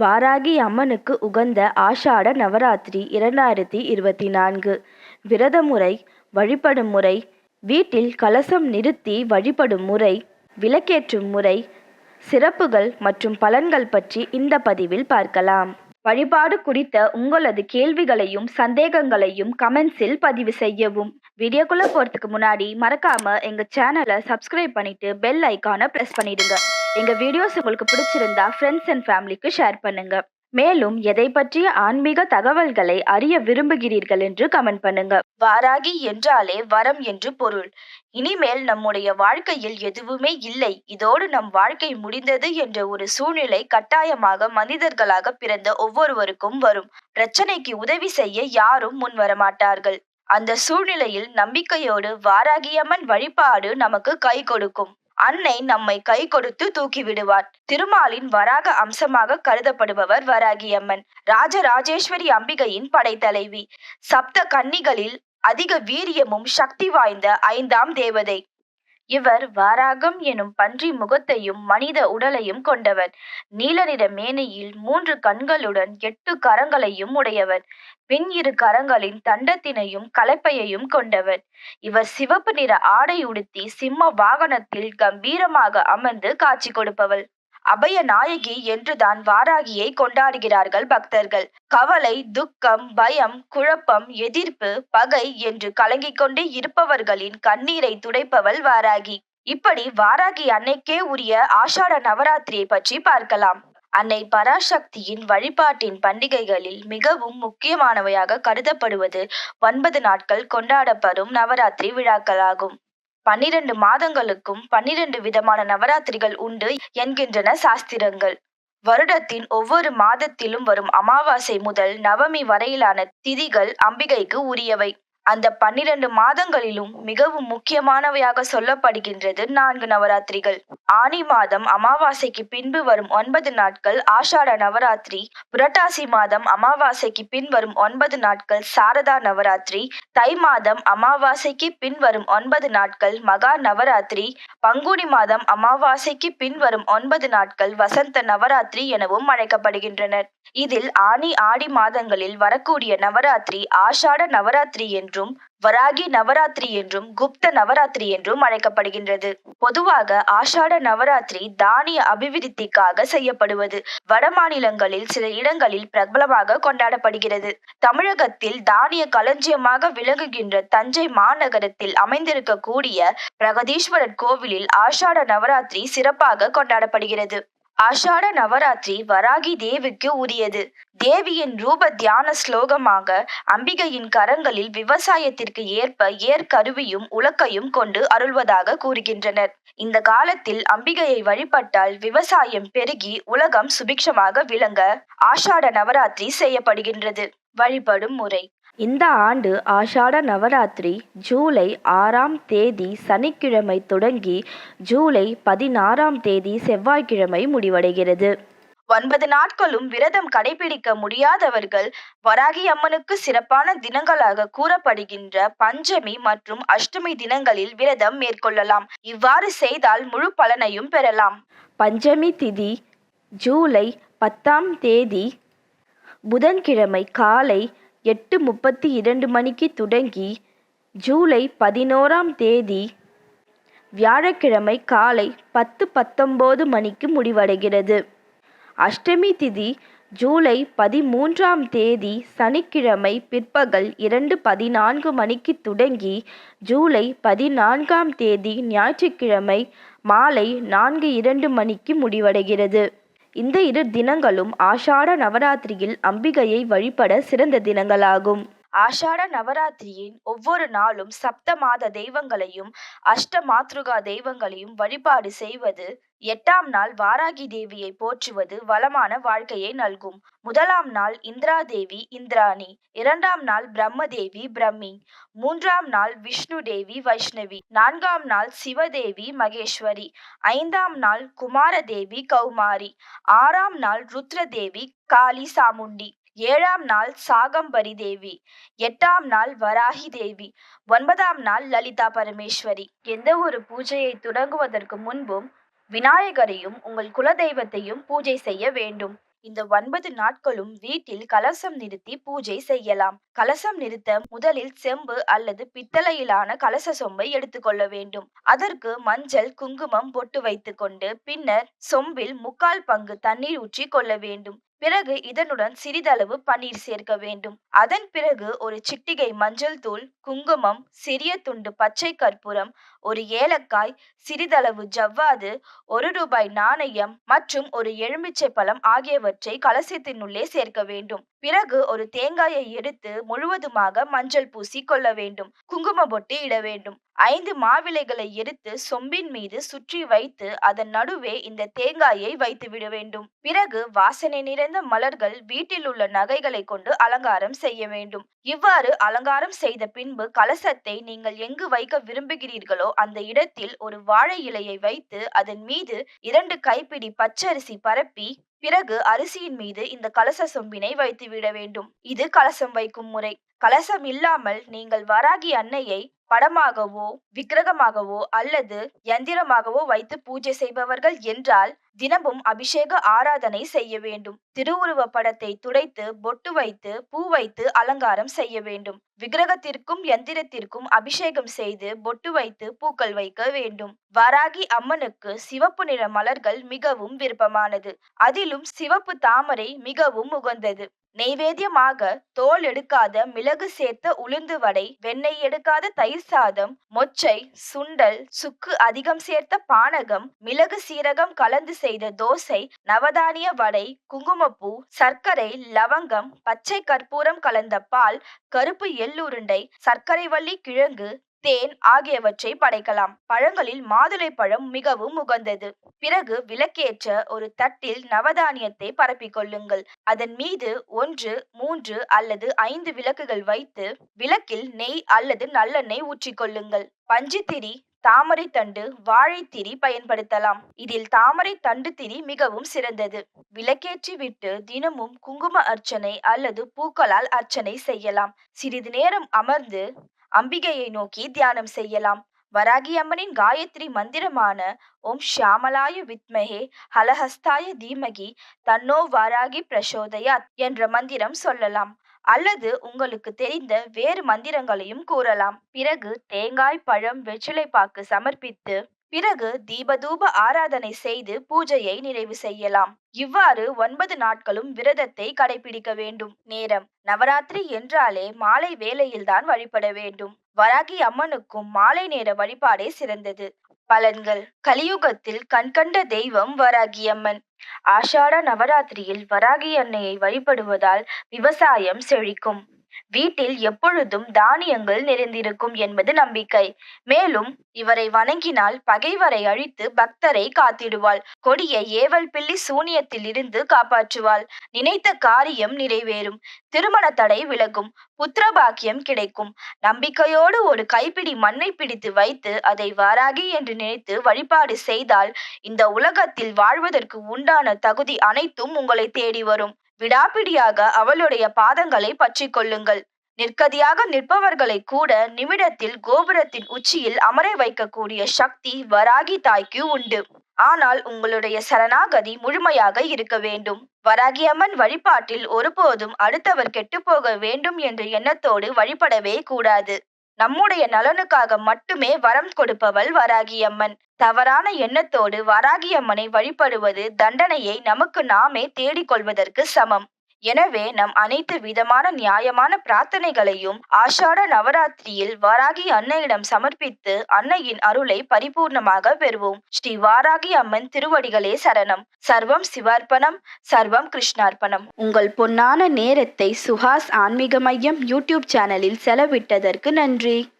வாராகி அம்மனுக்கு உகந்த ஆஷாட நவராத்திரி இரண்டாயிரத்தி இருபத்தி நான்கு. விரத முறை வழிபடும் முறை வீட்டில் கலசம் நிறுத்தி வழிபடும் முறை விளக்கேற்றும் முறை சிறப்புகள் மற்றும் பலன்கள் பற்றி இந்த பதிவில் பார்க்கலாம். வழிபாடு குறித்த உங்களது கேள்விகளையும் சந்தேகங்களையும் கமெண்ட்ஸில் பதிவு செய்யவும். வீடியோக்குள்ள போறதுக்கு முன்னாடி மறக்காம எங்க சேனலை சப்ஸ்கிரைப் பண்ணிட்டு பெல் ஐக்கானை பிரஸ் பண்ணிடுங்க. எங்க வீடியோஸ் உங்களுக்கு பிடிச்சிருந்தா ஃப்ரெண்ட்ஸ் அண்ட் ஃபேமிலிக்கு ஷேர் பண்ணுங்க. மேலும் எதை பற்றிய ஆன்மீக தகவல்களை அறிய விரும்புகிறீர்கள் என்று கமெண்ட் பண்ணுங்க. வாராகி என்றாலே வரம் என்று பொருள். இனிமேல் நம்முடைய வாழ்க்கையில் எதுவுமே இல்லை. இதோடு நம் வாழ்க்கை முடிந்தது என்ற ஒரு சூழ்நிலை கட்டாயமாக மனிதர்களாக பிறந்த ஒவ்வொருவருக்கும் வரும். பிரச்சனைக்கு உதவி செய்ய யாரும் முன் வரமாட்டார்கள். அந்த சூழ்நிலையில் நம்பிக்கையோடு வாராகியம்மன் வழிபாடு நமக்கு கை கொடுக்கும். அன்னை நம்மை கை கொடுத்து தூக்கி விடுவார். திருமாலின் வராக அம்சமாக கருதப்படுபவர் வராகி அம்மன் ராஜராஜேஸ்வரி அம்பிகையின் படைத்தலைவி. சப்த கன்னிகளில் அதிக வீரியமும் சக்தி வாய்ந்த ஐந்தாம் தேவதை. இவர் வாராகம் எனும் பன்றி முகத்தையும் மனித உடலையும் கொண்டவர். நீல நிற மேனியில் மூன்று கண்களுடன் எட்டு கரங்களையும் உடையவர். பின் இரு கரங்களின் தண்டத்தினையும் கலப்பையையும் கொண்டவர். இவர் சிவப்பு நிற ஆடை உடுத்தி சிம்ம வாகனத்தில் கம்பீரமாக அமர்ந்து காட்சி கொடுப்பவள். அபய நாயகி என்றுதான் வாராகியை கொண்டாடுகிறார்கள் பக்தர்கள். கவலை துக்கம் பயம் குழப்பம் எதிர்ப்பு பகை என்று கலங்கிக் கொண்டே இருப்பவர்களின் கண்ணீரை துடைப்பவள் வாராகி. இப்படி வாராகி அன்னைக்கே உரிய ஆஷாட நவராத்திரியை பற்றி பார்க்கலாம். அன்னை பராசக்தியின் வழிபாட்டின் பண்டிகைகளில் மிகவும் முக்கியமானவையாக கருதப்படுவது ஒன்பது நாட்கள் கொண்டாடப்படும் நவராத்திரி விழாக்களாகும். பன்னிரண்டு மாதங்களுக்கும் பன்னிரண்டு விதமான நவராத்திரிகள் உண்டு என்கின்றன சாஸ்திரங்கள். வருடத்தின் ஒவ்வொரு மாதத்திலும் வரும் அமாவாசை முதல் நவமி வரையிலான திதிகள் அம்பிகைக்கு உரியவை. அந்த பன்னிரண்டு மாதங்களிலும் மிகவும் முக்கியமானவையாக சொல்லப்படுகின்றது நான்கு நவராத்திரிகள். ஆனி மாதம் அமாவாசைக்கு பின்பு வரும் ஒன்பது நாட்கள் ஆஷாட நவராத்திரி புரட்டாசி மாதம் அமாவாசைக்கு பின் வரும் ஒன்பது நாட்கள் சாரதா நவராத்திரி தை மாதம் அமாவாசைக்கு பின் வரும் ஒன்பது நாட்கள் மகா நவராத்திரி பங்குனி மாதம் அமாவாசைக்கு பின் வரும் ஒன்பது நாட்கள் வசந்த நவராத்திரி எனவும் அழைக்கப்படுகின்றனர். இதில் ஆனி ஆடி மாதங்களில் வரக்கூடிய நவராத்திரி ஆஷாட நவராத்திரி என்றும் வராகி நவராத்திரி என்றும் குப்த நவராத்திரி என்றும் அழைக்கப்படுகின்றது. பொதுவாக ஆஷாட நவராத்திரி தானிய அபிவிருத்திக்காக செய்யப்படுவது. வட மாநிலங்களில் சில இடங்களில் பிரபலமாக கொண்டாடப்படுகிறது. தமிழகத்தில் தானிய களஞ்சியமாக விளங்குகின்ற தஞ்சை மாநகரத்தில் அமைந்திருக்கக்கூடிய பிரகதீஸ்வரர் கோவிலில் ஆஷாட நவராத்திரி சிறப்பாக கொண்டாடப்படுகிறது. ஆஷாட நவராத்திரி வராகி தேவிக்கு உரியது. தேவியின் ரூப தியான ஸ்லோகமாக அம்பிகையின் கரங்களில் விவசாயத்திற்கு ஏற்ப ஏற்கருவியும் உலக்கையும் கொண்டு அருள்வதாக கூறுகின்றனர். இந்த காலத்தில் அம்பிகையை வழிபட்டால் விவசாயம் பெருகி உலகம் சுபிக்ஷமாக விளங்க ஆஷாட நவராத்திரி செய்யப்படுகின்றது. வழிபடும் முறை. இந்த ஆண்டு ஆஷாட நவராத்திரி ஜூலை ஆறாம் தேதி சனிக்கிழமை தொடங்கி ஜூலை பதினாறாம் தேதி செவ்வாய்க்கிழமை முடிவடைகிறது. ஒன்பது நாட்களும் விரதம் கடைபிடிக்க முடியாதவர்கள் வராகி அம்மனுக்கு சிறப்பான தினங்களாக கூறப்படுகின்ற பஞ்சமி மற்றும் அஷ்டமி தினங்களில் விரதம் மேற்கொள்ளலாம். இவ்வாறு செய்தால் முழு பலனையும் பெறலாம். பஞ்சமி திதி ஜூலை பத்தாம் தேதி புதன்கிழமை காலை எட்டு முப்பத்தி இரண்டு மணிக்கு தொடங்கி ஜூலை பதினோராம் தேதி வியாழக்கிழமை காலை பத்து பத்தொம்போது மணிக்கு முடிவடைகிறது. அஷ்டமி திதி ஜூலை பதிமூன்றாம் தேதி சனிக்கிழமை பிற்பகல் இரண்டு பதினான்கு மணிக்கு தொடங்கி ஜூலை பதினான்காம் தேதி ஞாயிற்றுக்கிழமை மாலை நான்கு இரண்டு மணிக்கு முடிவடைகிறது. இந்த இரு தினங்களும் ஆஷாட நவராத்திரியில் அம்பிகையை வழிபட சிறந்த தினங்களாகும். ஆஷாட நவராத்திரியின் ஒவ்வொரு நாளும் சப்த மாத தெய்வங்களையும் அஷ்ட மாத்ருகா தெய்வங்களையும் வழிபாடு செய்வது எட்டாம் நாள் வாராகி தேவியை போற்றுவது வளமான வாழ்க்கையை நல்கும். முதலாம் நாள் இந்திரா தேவி இந்திராணி. இரண்டாம் நாள் பிரம்ம தேவி பிரம்மி. மூன்றாம் நாள் விஷ்ணு தேவி வைஷ்ணவி. நான்காம் நாள் சிவதேவி மகேஸ்வரி. ஐந்தாம் நாள் குமாரதேவி கௌமாரி. ஆறாம் நாள் ருத்ரதேவி காளி சாமுண்டி. ஏழாம் நாள் சாகம்பரி தேவி எட்டாம் நாள் வராகி தேவி ஒன்பதாம் நாள் லலிதா பரமேஸ்வரி. எந்த ஒரு பூஜையை தொடங்குவதற்கு முன்பும் விநாயகரையும் உங்கள் குலதெய்வத்தையும் பூஜை செய்ய வேண்டும். இந்த ஒன்பது நாட்களும் வீட்டில் கலசம் நிறுத்தி பூஜை செய்யலாம். கலசம் நிறுத்த முதலில் செம்பு அல்லது பித்தளையிலான கலச சொம்பை எடுத்துக்கொள்ள வேண்டும். அதற்கு மஞ்சள் குங்குமம் பொட்டு வைத்துக்கொண்டு பின்னர் சொம்பில் முக்கால் பங்கு தண்ணீர் ஊற்றி கொள்ள வேண்டும். பிறகு இதனுடன் சிறிதளவு பன்னீர் சேர்க்க வேண்டும். அதன் பிறகு ஒரு சிட்டிகை மஞ்சள் தூள் குங்குமம் சிறிய துண்டு பச்சை கற்பூரம் ஒரு ஏலக்காய் சிறிதளவு ஜவ்வாது ஒரு ரூபாய் நாணயம் மற்றும் ஒரு எலுமிச்சை பழம் ஆகியவற்றை கலசத்தினுள்ளே சேர்க்க வேண்டும். பிறகு ஒரு தேங்காயை எடுத்து முழுவதுமாக மஞ்சள் பூசி கொள்ள வேண்டும். குங்கும பொட்டு இட வேண்டும். ஐந்து மாவிலைகளை எடுத்து சொம்பின் மீது சுற்றி வைத்து அதன் நடுவே இந்த தேங்காயை வைத்து விட வேண்டும். பிறகு வாசனை நிறைந்த மலர்கள் வீட்டில் உள்ள நகைகளை கொண்டு அலங்காரம் செய்ய வேண்டும். இவ்வாறு அலங்காரம் செய்த பின்பு கலசத்தை நீங்கள் எங்கு வைக்க விரும்புகிறீர்களோ அந்த இடத்தில் ஒரு வாழை இலையை வைத்து அதன் மீது இரண்டு கைப்பிடி பச்சரிசி பரப்பி பிறகு அரிசியின் மீது இந்த கலச சொம்பினை வைத்து விட வேண்டும். இது கலசம் வைக்கும் முறை. கலசம் இல்லாமல் நீங்கள் வராகி அன்னையை படமாகவோ விக்கிரகமாகவோ அல்லது யந்திரமாகவோ வைத்து பூஜை செய்பவர்கள் என்றால் தினமும் அபிஷேக ஆராதனை செய்ய வேண்டும். திருவுருவ படத்தை துடைத்து பொட்டு வைத்து பூ வைத்து அலங்காரம் செய்ய வேண்டும். விக்கிரகத்திற்கும் யந்திரத்திற்கும் அபிஷேகம் செய்து பொட்டு வைத்து பூக்கள் வைக்க வேண்டும். வராகி அம்மனுக்கு சிவப்பு நிற மலர்கள் மிகவும் விருப்பமானது. அதிலும் சிவப்பு தாமரை மிகவும் உகந்தது. நெய்வேத்தியமாக தோல் எடுக்காத மிளகு சேர்த்த உளுந்து வடை வெண்ணெய் எடுக்காத தயிர் சாதம் மொச்சை சுண்டல் சுக்கு அதிகம் சேர்த்த பானகம் மிளகு சீரகம் கலந்து செய்த தோசை நவதானிய வடை குங்குமப்பூ சர்க்கரை லவங்கம் பச்சை கற்பூரம் கலந்த பால் கருப்பு எள்ளுருண்டை சர்க்கரை வள்ளி கிழங்கு தேன் ஆகியவற்றை படைக்கலாம். பழங்களில் மாதுளை பழம் மிகவும் உகந்தது. பிறகு விளக்கேற்ற ஒரு தட்டில் நவதானியத்தை பரப்பிக் கொள்ளுங்கள் அதன் மீது ஒன்று மூன்று அல்லது ஐந்து விளக்குகள் வைத்து விளக்கில் நெய் அல்லது நல்லெண்ணெய் ஊற்றிக்கொள்ளுங்கள். பஞ்சுத்திரி தாமரை தண்டு வாழைத்திரி பயன்படுத்தலாம். இதில் தாமரை தண்டு திரி மிகவும் சிறந்தது. விளக்கேற்றி விட்டு தினமும் குங்கும அர்ச்சனை அல்லது பூக்களால் அர்ச்சனை செய்யலாம். சிறிது நேரம் அமர்ந்து அம்பிகையை நோக்கி தியானம் செய்யலாம். வராகி அம்மனின் காயத்ரி மந்திரமான ஓம் ஷியாமலாய வித்மகே ஹலஹஸ்தாய தீமகி தன்னோ வாராகி பிரசோதயாத் என்ற மந்திரம் சொல்லலாம். அல்லது உங்களுக்கு தெரிந்த வேறு மந்திரங்களையும் கூறலாம். பிறகு தேங்காய் பழம் வெற்றிலை பாக்கு சமர்ப்பித்து பிறகு தீபதூப ஆராதனை செய்து பூஜையை நிறைவு செய்யலாம். இவ்வாறு ஒன்பது நாட்களும் விரதத்தை கடைபிடிக்க வேண்டும். நேரம். நவராத்திரி என்றாலே மாலை வேளையில்தான் வழிபட வேண்டும். வராகி அம்மனுக்கும் மாலை நேர வழிபாடே சிறந்தது. பலன்கள். கலியுகத்தில் கண்கண்ட தெய்வம் வராகி அம்மன். ஆஷாட நவராத்திரியில் வராகி அன்னையை வழிபடுவதால் விவசாயம் செழிக்கும். வீட்டில் எப்பொழுதும் தானியங்கள் நிறைந்திருக்கும் என்பது நம்பிக்கை. மேலும் இவரை வணங்கினால் பகைவரை அழித்து பக்தரை காத்திடுவாள். கொடிய ஏவல் பிள்ளி சூனியத்தில் இருந்து காப்பாற்றுவாள். நினைத்த காரியம் நிறைவேறும். திருமண தடை விலகும். புத்திரபாக்கியம் கிடைக்கும். நம்பிக்கையோடு ஒரு கைப்பிடி மண்ணை பிடித்து வைத்து அதை வாராகி என்று நினைத்து வழிபாடு செய்தால் இந்த உலகத்தில் வாழ்வதற்கு உண்டான தகுதி அனைத்தும் உங்களை தேடி வரும். விடாப்பிடியாக அவளுடைய பாதங்களை பற்றி கொள்ளுங்கள். நிற்கதியாக நிற்பவர்களை கூட நிமிடத்தில் கோபுரத்தின் உச்சியில் அமர வைக்கக்கூடிய சக்தி வராகி தாய்க்கு உண்டு. ஆனால் உங்களுடைய சரணாகதி முழுமையாக இருக்க வேண்டும். வராகியம்மன் வழிபாட்டில் ஒருபோதும் அடுத்தவர் கெட்டுப்போக வேண்டும் என்ற எண்ணத்தோடு வழிபடவே கூடாது. நம்முடைய நலனுக்காக மட்டுமே வரம் கொடுப்பவள் வராகி அம்மன் தவறான எண்ணத்தோடு வராகியம்மனை வழிபடுவது தண்டனையை நமக்கு நாமே தேடிக்கொள்வதற்கு சமம். எனவே நம் அனைத்து விதமான நியாயமான பிரார்த்தனைகளையும் ஆஷாட நவராத்திரியில் வாராகி அன்னையிடம் சமர்ப்பித்து அன்னையின் அருளை பரிபூர்ணமாக பெறுவோம். ஸ்ரீ வாராகி அம்மன் திருவடிகளே சரணம். சர்வம் சிவார்ப்பணம் சர்வம் கிருஷ்ணார்ப்பணம். உங்கள் பொன்னான நேரத்தை சுஹாஸ் ஆன்மீக மையம் யூடியூப் சேனலில் செலவிட்டதற்கு நன்றி.